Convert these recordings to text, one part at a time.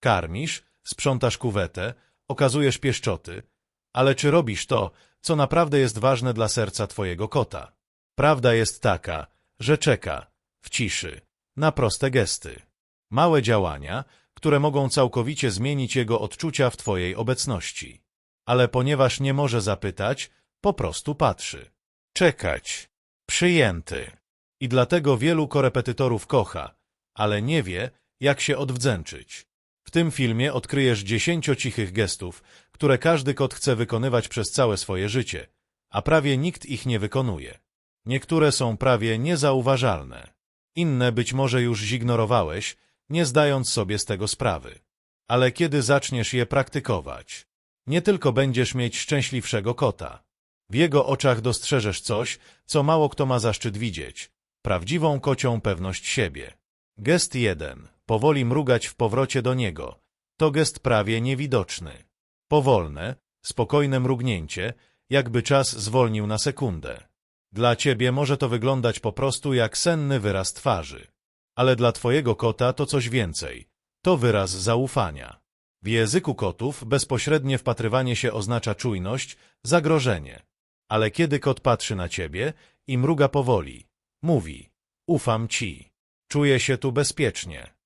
Karmisz, sprzątasz kuwetę, okazujesz pieszczoty, ale czy robisz to, co naprawdę jest ważne dla serca twojego kota? Prawda jest taka, że czeka, w ciszy, na proste gesty. Małe działania, które mogą całkowicie zmienić jego odczucia w twojej obecności. Ale ponieważ nie może zapytać, po prostu patrzy. Czekać. Przyjęty. I dlatego wielu korepetytorów kocha, ale nie wie, jak się odwdzięczyć. W tym filmie odkryjesz dziesięcio cichych gestów, które każdy kot chce wykonywać przez całe swoje życie, a prawie nikt ich nie wykonuje. Niektóre są prawie niezauważalne. Inne być może już zignorowałeś, nie zdając sobie z tego sprawy. Ale kiedy zaczniesz je praktykować, nie tylko będziesz mieć szczęśliwszego kota. W jego oczach dostrzeżesz coś, co mało kto ma zaszczyt widzieć. Prawdziwą kocią pewność siebie. Gest jeden. Powoli mrugać w powrocie do niego. To gest prawie niewidoczny. Powolne, spokojne mrugnięcie, jakby czas zwolnił na sekundę. Dla ciebie może to wyglądać po prostu jak senny wyraz twarzy. Ale dla twojego kota to coś więcej. To wyraz zaufania. W języku kotów bezpośrednie wpatrywanie się oznacza czujność, zagrożenie. Ale kiedy kot patrzy na ciebie i mruga powoli, mówi, ufam ci, czuję się tu bezpiecznie.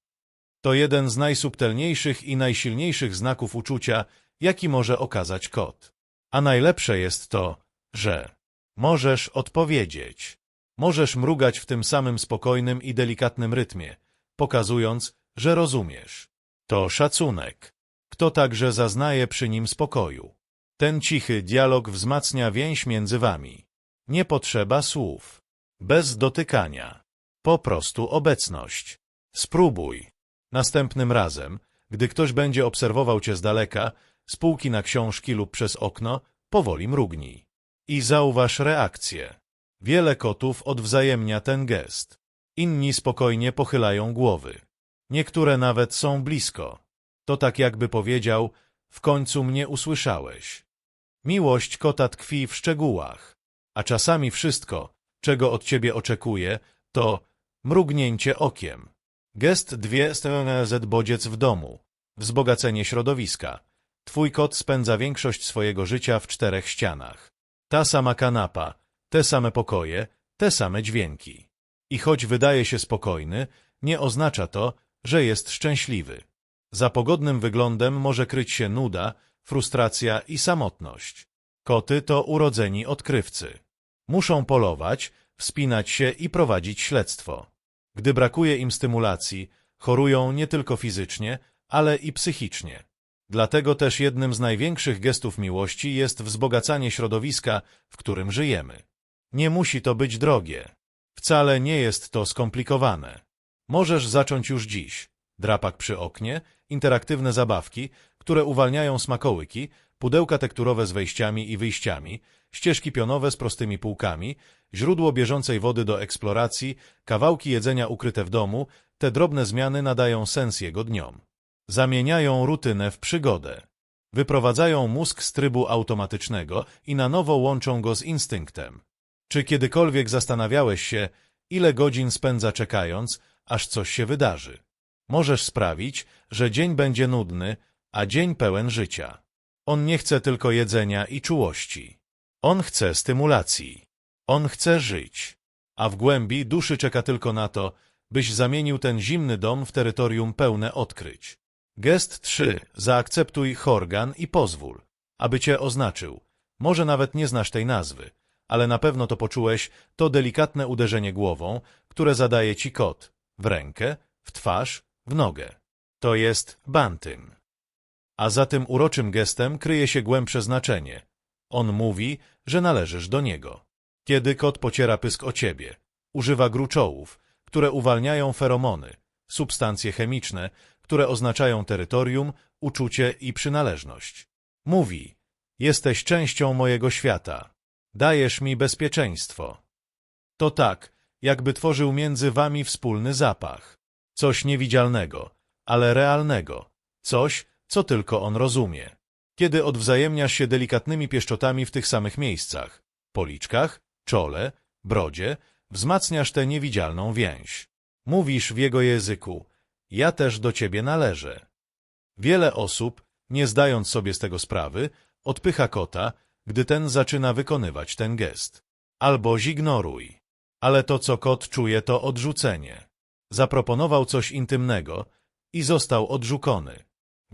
To jeden z najsubtelniejszych i najsilniejszych znaków uczucia, jaki może okazać kot. A najlepsze jest to, że możesz odpowiedzieć. Możesz mrugać w tym samym spokojnym i delikatnym rytmie, pokazując, że rozumiesz. To szacunek. Kto także zaznaje przy nim spokoju. Ten cichy dialog wzmacnia więź między wami. Nie potrzeba słów. Bez dotykania. Po prostu obecność. Spróbuj. Następnym razem, gdy ktoś będzie obserwował cię z daleka, z półki na książki lub przez okno, powoli mrugnij. I zauważ reakcję. Wiele kotów odwzajemnia ten gest. Inni spokojnie pochylają głowy. Niektóre nawet są blisko. To tak jakby powiedział, w końcu mnie usłyszałeś. Miłość kota tkwi w szczegółach, a czasami wszystko, czego od ciebie oczekuje, to mrugnięcie okiem. Gest dwie z bodziec w domu, wzbogacenie środowiska. Twój kot spędza większość swojego życia w czterech ścianach. Ta sama kanapa, te same pokoje, te same dźwięki. I choć wydaje się spokojny, nie oznacza to, że jest szczęśliwy. Za pogodnym wyglądem może kryć się nuda, frustracja i samotność. Koty to urodzeni odkrywcy. Muszą polować, wspinać się i prowadzić śledztwo. Gdy brakuje im stymulacji, chorują nie tylko fizycznie, ale i psychicznie. Dlatego też jednym z największych gestów miłości jest wzbogacanie środowiska, w którym żyjemy. Nie musi to być drogie. Wcale nie jest to skomplikowane. Możesz zacząć już dziś. Drapak przy oknie, interaktywne zabawki, które uwalniają smakołyki, pudełka tekturowe z wejściami i wyjściami, ścieżki pionowe z prostymi półkami, źródło bieżącej wody do eksploracji, kawałki jedzenia ukryte w domu, te drobne zmiany nadają sens jego dniom. Zamieniają rutynę w przygodę. Wyprowadzają mózg z trybu automatycznego i na nowo łączą go z instynktem. Czy kiedykolwiek zastanawiałeś się, ile godzin spędza czekając, aż coś się wydarzy? Możesz sprawić, że dzień będzie nudny, a dzień pełen życia. On nie chce tylko jedzenia i czułości. On chce stymulacji. On chce żyć. A w głębi duszy czeka tylko na to, byś zamienił ten zimny dom w terytorium pełne odkryć. Gest 3. Zaakceptuj Horgan i pozwól, aby cię oznaczył. Może nawet nie znasz tej nazwy, ale na pewno to poczułeś to delikatne uderzenie głową, które zadaje ci kot. W rękę, w twarz, w nogę. To jest bantyn. A za tym uroczym gestem kryje się głębsze znaczenie. On mówi, że należysz do niego. Kiedy kot pociera pysk o ciebie, używa gruczołów, które uwalniają feromony, substancje chemiczne, które oznaczają terytorium, uczucie i przynależność. Mówi, jesteś częścią mojego świata. Dajesz mi bezpieczeństwo. To tak, jakby tworzył między wami wspólny zapach. Coś niewidzialnego, ale realnego. Coś, co tylko on rozumie. Kiedy odwzajemniasz się delikatnymi pieszczotami w tych samych miejscach, policzkach, czole, brodzie, wzmacniasz tę niewidzialną więź. Mówisz w jego języku, ja też do ciebie należę. Wiele osób, nie zdając sobie z tego sprawy, odpycha kota, gdy ten zaczyna wykonywać ten gest. Albo zignoruj. Ale to, co kot czuje, to odrzucenie. Zaproponował coś intymnego i został odrzucony.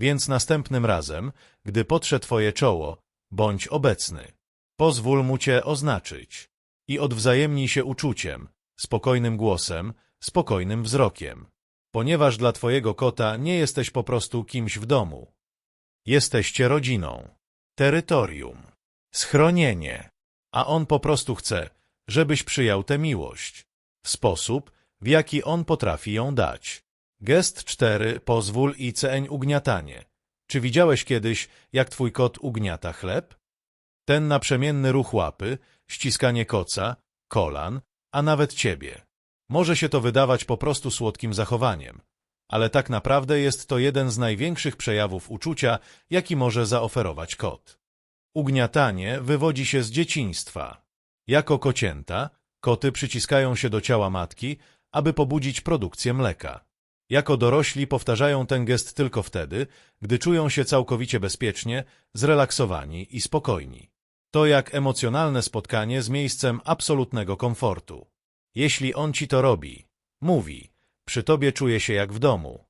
Więc następnym razem, gdy potrze twoje czoło, bądź obecny. Pozwól mu cię oznaczyć. I odwzajemnij się uczuciem, spokojnym głosem, spokojnym wzrokiem. Ponieważ dla twojego kota nie jesteś po prostu kimś w domu. Jesteście rodziną, terytorium, schronienie, a on po prostu chce, żebyś przyjął tę miłość sposób, w jaki on potrafi ją dać. Gest 4. Pozwól i ceń ugniatanie. Czy widziałeś kiedyś, jak twój kot ugniata chleb? Ten naprzemienny ruch łapy, ściskanie koca, kolan, a nawet ciebie. Może się to wydawać po prostu słodkim zachowaniem, ale tak naprawdę jest to jeden z największych przejawów uczucia, jaki może zaoferować kot. Ugniatanie wywodzi się z dzieciństwa. Jako kocięta, koty przyciskają się do ciała matki, aby pobudzić produkcję mleka. Jako dorośli powtarzają ten gest tylko wtedy, gdy czują się całkowicie bezpiecznie, zrelaksowani i spokojni. To jak emocjonalne spotkanie z miejscem absolutnego komfortu. Jeśli on ci to robi, mówi, przy tobie czuje się jak w domu.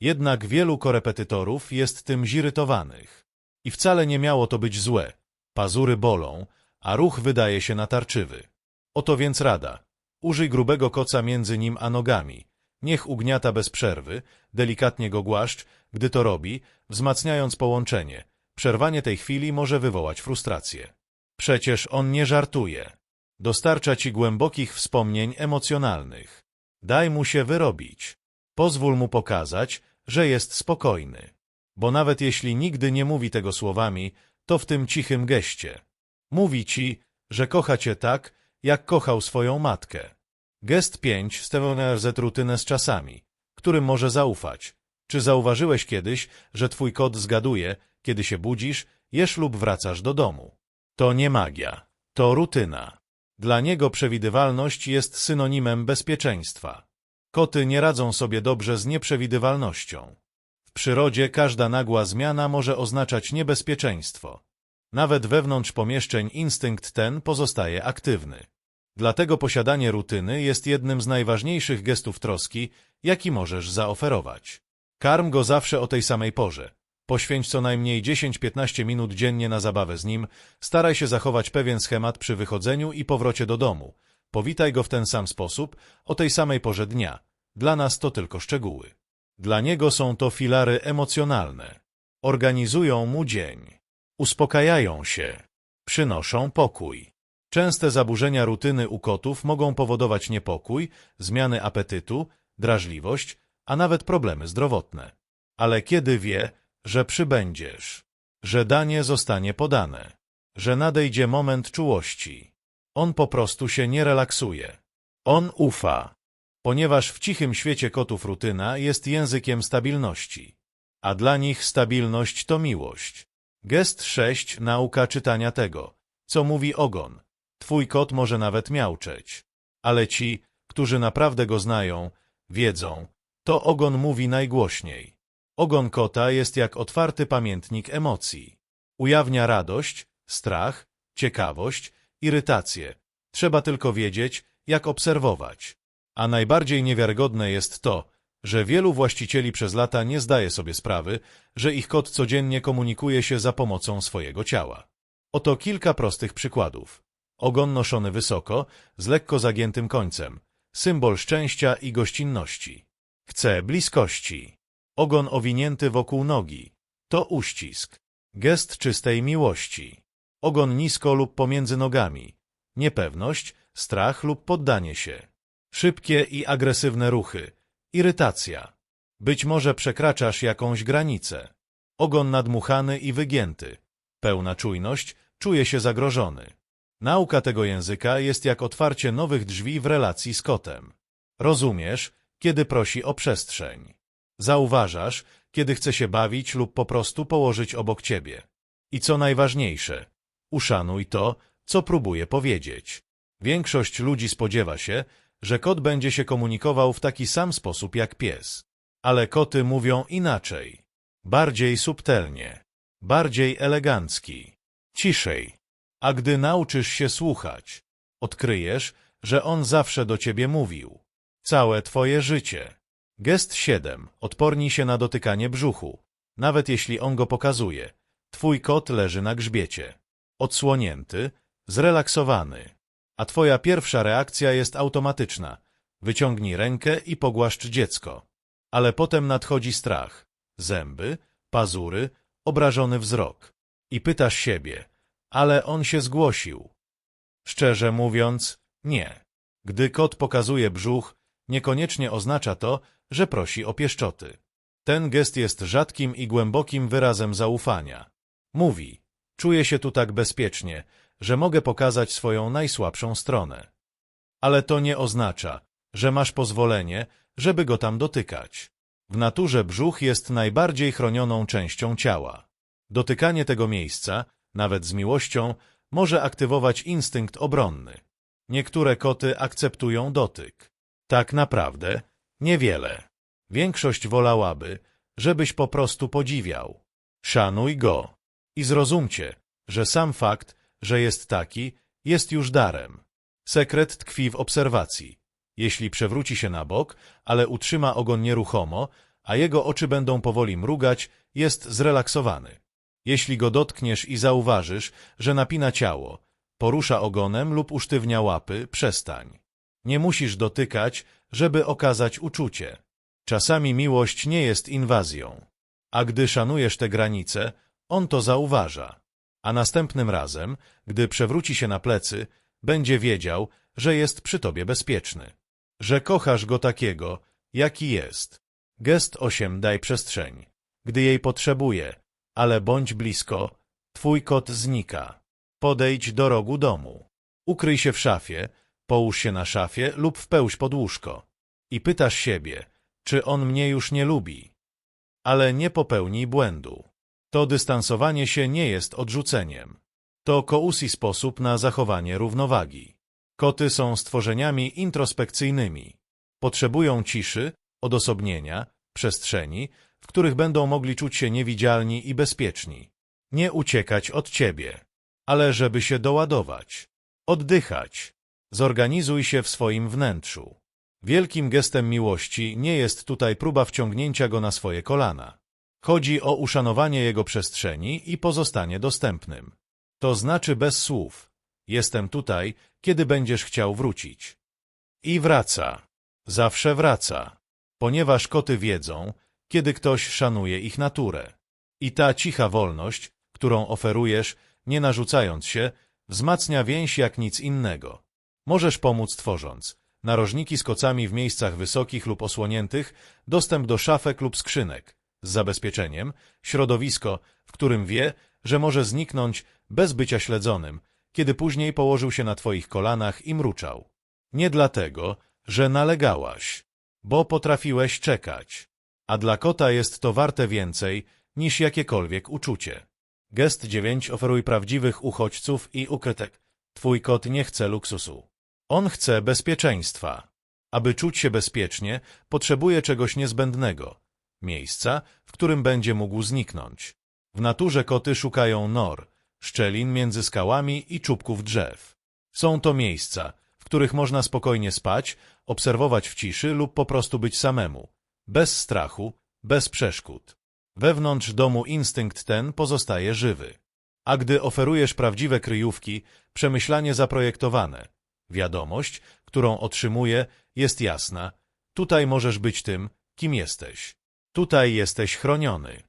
Jednak wielu korepetytorów jest tym zirytowanych. I wcale nie miało to być złe. Pazury bolą, a ruch wydaje się natarczywy. Oto więc rada. Użyj grubego koca między nim a nogami. Niech ugniata bez przerwy, delikatnie go głaszcz, gdy to robi, wzmacniając połączenie. Przerwanie tej chwili może wywołać frustrację. Przecież on nie żartuje. Dostarcza ci głębokich wspomnień emocjonalnych. Daj mu się wyrobić. Pozwól mu pokazać, że jest spokojny. Bo nawet jeśli nigdy nie mówi tego słowami, to w tym cichym geście. Mówi ci, że kocha cię tak, jak kochał swoją matkę. Gest 5. Stevenerz rutynę z czasami, którym może zaufać. Czy zauważyłeś kiedyś, że twój kot zgaduje, kiedy się budzisz, jesz lub wracasz do domu? To nie magia, to rutyna. Dla niego przewidywalność jest synonimem bezpieczeństwa. Koty nie radzą sobie dobrze z nieprzewidywalnością. W przyrodzie każda nagła zmiana może oznaczać niebezpieczeństwo. Nawet wewnątrz pomieszczeń instynkt ten pozostaje aktywny. Dlatego posiadanie rutyny jest jednym z najważniejszych gestów troski, jaki możesz zaoferować. Karm go zawsze o tej samej porze. Poświęć co najmniej 10-15 minut dziennie na zabawę z nim, staraj się zachować pewien schemat przy wychodzeniu i powrocie do domu. Powitaj go w ten sam sposób, o tej samej porze dnia. Dla nas to tylko szczegóły. Dla niego są to filary emocjonalne. Organizują mu dzień. Uspokajają się. Przynoszą pokój. Częste zaburzenia rutyny u kotów mogą powodować niepokój, zmiany apetytu, drażliwość, a nawet problemy zdrowotne. Ale kiedy wie, że przybędziesz, że danie zostanie podane, że nadejdzie moment czułości, on po prostu się nie relaksuje. On ufa, ponieważ w cichym świecie kotów rutyna jest językiem stabilności, a dla nich stabilność to miłość. Gest 6. Nauka czytania tego, co mówi ogon. Twój kot może nawet miauczeć, ale ci, którzy naprawdę go znają, wiedzą, to ogon mówi najgłośniej. Ogon kota jest jak otwarty pamiętnik emocji. Ujawnia radość, strach, ciekawość, irytację. Trzeba tylko wiedzieć, jak obserwować. A najbardziej niewiarygodne jest to, że wielu właścicieli przez lata nie zdaje sobie sprawy, że ich kot codziennie komunikuje się za pomocą swojego ciała. Oto kilka prostych przykładów. Ogon noszony wysoko, z lekko zagiętym końcem. Symbol szczęścia i gościnności. Chce bliskości. Ogon owinięty wokół nogi. To uścisk. Gest czystej miłości. Ogon nisko lub pomiędzy nogami. Niepewność, strach lub poddanie się. Szybkie i agresywne ruchy. Irytacja. Być może przekraczasz jakąś granicę. Ogon nadmuchany i wygięty. Pełna czujność, czuje się zagrożony. Nauka tego języka jest jak otwarcie nowych drzwi w relacji z kotem. Rozumiesz, kiedy prosi o przestrzeń. Zauważasz, kiedy chce się bawić lub po prostu położyć obok ciebie. I co najważniejsze, uszanuj to, co próbuje powiedzieć. Większość ludzi spodziewa się, że kot będzie się komunikował w taki sam sposób jak pies. Ale koty mówią inaczej. bardziej subtelnie, bardziej elegancki, ciszej. A gdy nauczysz się słuchać, odkryjesz, że on zawsze do ciebie mówił. Całe twoje życie. Gest 7. Odpornij się na dotykanie brzuchu. Nawet jeśli on go pokazuje. Twój kot leży na grzbiecie. Odsłonięty, zrelaksowany. A twoja pierwsza reakcja jest automatyczna. Wyciągnij rękę i pogłaszcz dziecko. Ale potem nadchodzi strach. Zęby, pazury, obrażony wzrok. I pytasz siebie, ale on się zgłosił. Szczerze mówiąc, nie. Gdy kot pokazuje brzuch, niekoniecznie oznacza to, że prosi o pieszczoty. Ten gest jest rzadkim i głębokim wyrazem zaufania. Mówi, czuję się tu tak bezpiecznie, że mogę pokazać swoją najsłabszą stronę. Ale to nie oznacza, że masz pozwolenie, żeby go tam dotykać. W naturze brzuch jest najbardziej chronioną częścią ciała. Dotykanie tego miejsca, nawet z miłością, może aktywować instynkt obronny. Niektóre koty akceptują dotyk. Tak naprawdę niewiele. Większość wolałaby, żebyś po prostu podziwiał. Szanuj go. I zrozumcie, że sam fakt, że jest taki, jest już darem. Sekret tkwi w obserwacji. Jeśli przewróci się na bok, ale utrzyma ogon nieruchomo, a jego oczy będą powoli mrugać, jest zrelaksowany. Jeśli go dotkniesz i zauważysz, że napina ciało, porusza ogonem lub usztywnia łapy, przestań. Nie musisz dotykać, żeby okazać uczucie. Czasami miłość nie jest inwazją. A gdy szanujesz te granice, on to zauważa. A następnym razem, gdy przewróci się na plecy, będzie wiedział, że jest przy tobie bezpieczny. Że kochasz go takiego, jaki jest. Gest 8 daj przestrzeń. Gdy jej potrzebuje, ale bądź blisko, twój kot znika. Podejdź do rogu domu. Ukryj się w szafie, połóż się na szafie lub wpełź pod łóżko. I pytasz siebie, czy on mnie już nie lubi. Ale nie popełnij błędu. To dystansowanie się nie jest odrzuceniem. To kousi sposób na zachowanie równowagi. Koty są stworzeniami introspekcyjnymi. Potrzebują ciszy, odosobnienia, przestrzeni, w których będą mogli czuć się niewidzialni i bezpieczni. Nie uciekać od ciebie, ale żeby się doładować. Oddychać. Zorganizuj się w swoim wnętrzu. Wielkim gestem miłości nie jest tutaj próba wciągnięcia go na swoje kolana. Chodzi o uszanowanie jego przestrzeni i pozostanie dostępnym. To znaczy bez słów. Jestem tutaj, kiedy będziesz chciał wrócić. I wraca. Zawsze wraca. Ponieważ koty wiedzą, kiedy ktoś szanuje ich naturę. I ta cicha wolność, którą oferujesz, nie narzucając się, wzmacnia więź jak nic innego. Możesz pomóc tworząc narożniki z kocami w miejscach wysokich lub osłoniętych, dostęp do szafek lub skrzynek, z zabezpieczeniem, środowisko, w którym wie, że może zniknąć bez bycia śledzonym, kiedy później położył się na twoich kolanach i mruczał. Nie dlatego, że nalegałaś, bo potrafiłeś czekać. A dla kota jest to warte więcej niż jakiekolwiek uczucie. Gest 9 oferuj prawdziwych uchodźców i ukrytek. Twój kot nie chce luksusu. On chce bezpieczeństwa. Aby czuć się bezpiecznie, potrzebuje czegoś niezbędnego. Miejsca, w którym będzie mógł zniknąć. W naturze koty szukają nor, szczelin między skałami i czubków drzew. Są to miejsca, w których można spokojnie spać, obserwować w ciszy lub po prostu być samemu, bez strachu, bez przeszkód. Wewnątrz domu instynkt ten pozostaje żywy. A gdy oferujesz prawdziwe kryjówki, przemyślanie zaprojektowane, wiadomość, którą otrzymuje, jest jasna. Tutaj możesz być tym, kim jesteś. Tutaj jesteś chroniony.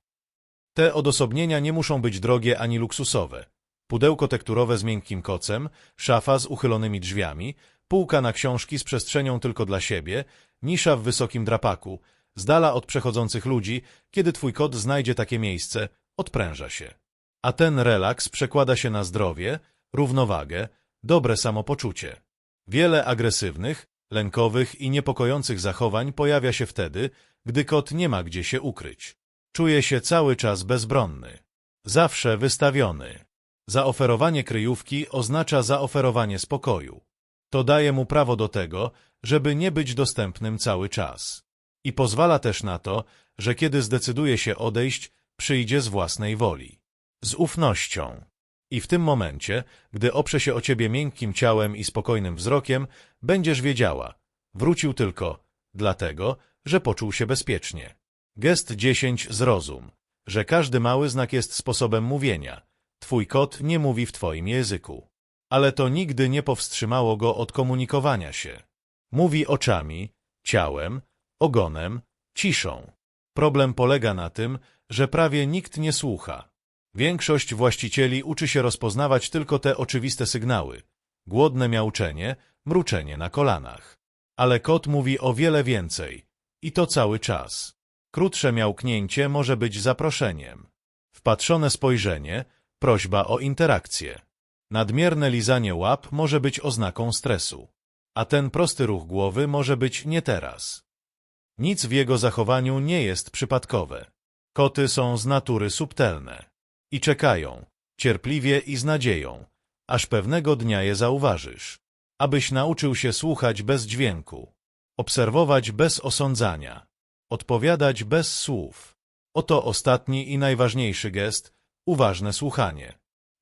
Te odosobnienia nie muszą być drogie ani luksusowe. Pudełko tekturowe z miękkim kocem, szafa z uchylonymi drzwiami, półka na książki z przestrzenią tylko dla siebie, nisza w wysokim drapaku, z dala od przechodzących ludzi, kiedy twój kot znajdzie takie miejsce, odpręża się. A ten relaks przekłada się na zdrowie, równowagę, dobre samopoczucie. Wiele agresywnych, lękowych i niepokojących zachowań pojawia się wtedy, gdy kot nie ma gdzie się ukryć. Czuje się cały czas bezbronny. Zawsze wystawiony. Zaoferowanie kryjówki oznacza zaoferowanie spokoju. To daje mu prawo do tego, żeby nie być dostępnym cały czas. I pozwala też na to, że kiedy zdecyduje się odejść, Przyjdzie z własnej woli. Z ufnością. I w tym momencie, gdy oprze się o ciebie miękkim ciałem i spokojnym wzrokiem, będziesz wiedziała. Wrócił tylko dlatego, że poczuł się bezpiecznie. Gest 10 zrozum, że każdy mały znak jest sposobem mówienia. Twój kot nie mówi w twoim języku. Ale to nigdy nie powstrzymało go od komunikowania się. Mówi oczami, ciałem, ogonem, ciszą. Problem polega na tym, że prawie nikt nie słucha. Większość właścicieli uczy się rozpoznawać tylko te oczywiste sygnały. Głodne miauczenie, mruczenie na kolanach. Ale kot mówi o wiele więcej. I to cały czas. Krótsze miałknięcie może być zaproszeniem. Wpatrzone spojrzenie, prośba o interakcję. Nadmierne lizanie łap może być oznaką stresu. A ten prosty ruch głowy może być nie teraz. Nic w jego zachowaniu nie jest przypadkowe. Koty są z natury subtelne. I czekają, cierpliwie i z nadzieją, aż pewnego dnia je zauważysz. Abyś nauczył się słuchać bez dźwięku, obserwować bez osądzania, odpowiadać bez słów. Oto ostatni i najważniejszy gest, uważne słuchanie.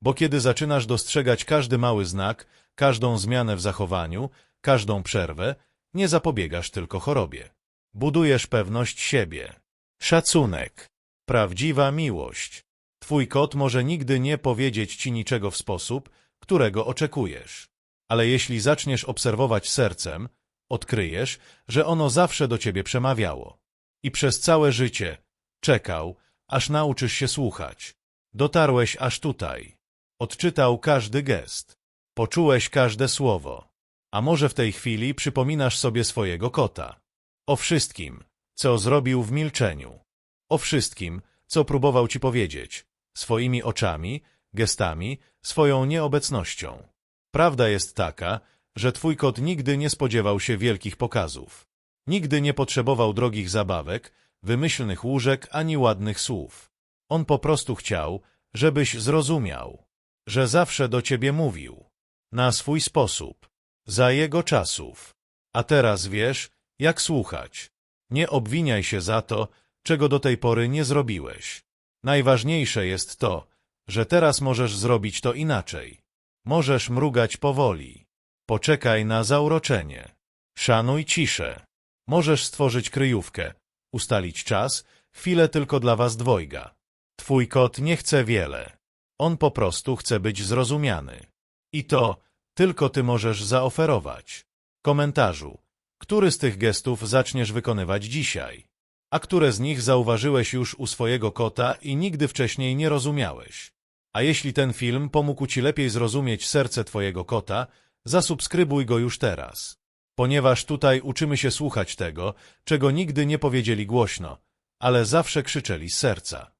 Bo kiedy zaczynasz dostrzegać każdy mały znak, każdą zmianę w zachowaniu, każdą przerwę, nie zapobiegasz tylko chorobie. Budujesz pewność siebie, szacunek, prawdziwa miłość. Twój kot może nigdy nie powiedzieć ci niczego w sposób, którego oczekujesz. Ale jeśli zaczniesz obserwować sercem, odkryjesz, że ono zawsze do ciebie przemawiało. I przez całe życie czekał, aż nauczysz się słuchać. Dotarłeś aż tutaj. Odczytał każdy gest. Poczułeś każde słowo. A może w tej chwili przypominasz sobie swojego kota. O wszystkim, co zrobił w milczeniu. O wszystkim, co próbował ci powiedzieć. Swoimi oczami, gestami, swoją nieobecnością. Prawda jest taka, że twój kot nigdy nie spodziewał się wielkich pokazów. Nigdy nie potrzebował drogich zabawek, wymyślnych łóżek ani ładnych słów. On po prostu chciał, żebyś zrozumiał, że zawsze do ciebie mówił. Na swój sposób. Za jego czasów. A teraz wiesz, jak słuchać. Nie obwiniaj się za to, czego do tej pory nie zrobiłeś. Najważniejsze jest to, że teraz możesz zrobić to inaczej. Możesz mrugać powoli. Poczekaj na zauroczenie. Szanuj ciszę. Możesz stworzyć kryjówkę, ustalić czas, chwilę tylko dla was dwojga. Twój kot nie chce wiele. On po prostu chce być zrozumiany. I to tylko ty możesz zaoferować. Komentarzu. Który z tych gestów zaczniesz wykonywać dzisiaj? A które z nich zauważyłeś już u swojego kota i nigdy wcześniej nie rozumiałeś? A jeśli ten film pomógł ci lepiej zrozumieć serce twojego kota, zasubskrybuj go już teraz. Ponieważ tutaj uczymy się słuchać tego, czego nigdy nie powiedzieli głośno, ale zawsze krzyczeli z serca.